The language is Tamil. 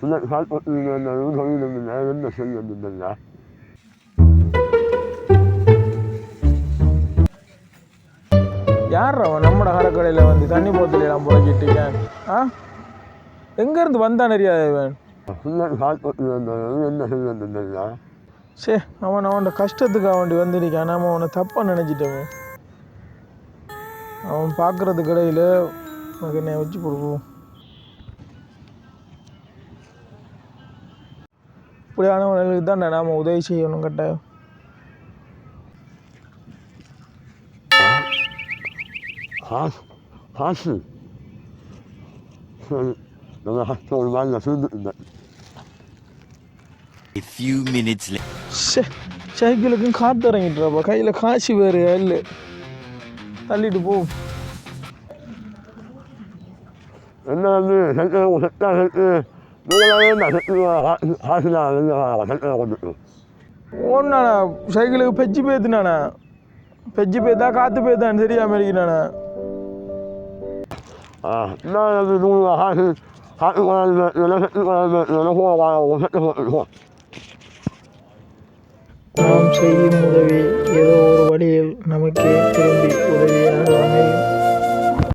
சில சாப்பிட்டீங்க என்னும் சொல்லிடுங்க என்ன செய்ய முடியல யார் அவன்? நம்மட ஹரக்கடையில் வந்து தண்ணி போத்தலாம் புழங்கிட்டு இருக்கேன். ஆ? எங்கேருந்து வந்தான் அறியாது இவன்? என்ன செய்ய முடியல சே அவன் கஷ்டத்துக்கு கஷ்டத்துக்காக வேண்டி வந்திருக்கான். நாம் அவனை தப்பாக நினச்சிட்டவன் அவன் பார்க்குறது கடையில் உனக்கு மகனை வச்சு கொடுப்போம். இப்படியானவங்களுக்கு தான் நாம் உதவி செய்யணும் கட்டாயம் காசு காசு ஒரு மாதிரி நான் சுருந்துருந்தேன் A few minutes later. சைக்கிளுக்கும் காற்று இறங்கிட்டுறாப்பா. கையில் காசு வேறு இல்லை தள்ளிட்டு போ. என்ன வந்து சைக்கிள் செட்டாக இருக்குது ஒன்னா சைக்கிளுக்கு பெச்சு பேத்துனானே? பெச்சு பேத்தா காத்து பேத்தான் தெரியாம இருக்கிறானே? நாம் செய்யும் உதவி ஏதோ ஒரு வழியில் நமக்கு திரும்பி உதவியாக அமையும்.